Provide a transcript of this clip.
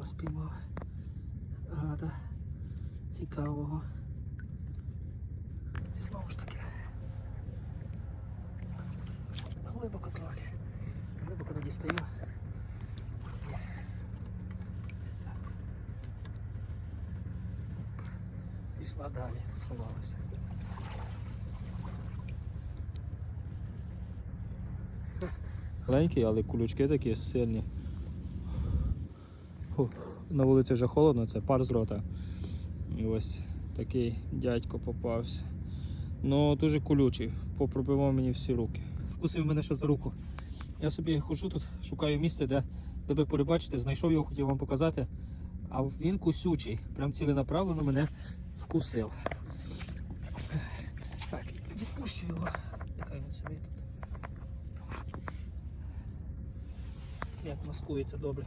спіймав. Гада. Цікавого. І знову ж таки. Глибоко трохи. Глибоко не дістаю. Пішла далі, сховалася. Маленький, але кулючки такі сильні. На вулиці вже холодно, це пар з рота. І ось такий дядько попався. Ну, дуже колючий, попробивав мені всі руки. Вкусив мене ще за руку. Я собі ходжу тут, шукаю місце, де, ви перебачите, знайшов його, хотів вам показати. А він кусючий, прям ціленаправлено мене вкусив. Так, відпущу його. Нехай він собі тут. Як маскується добре.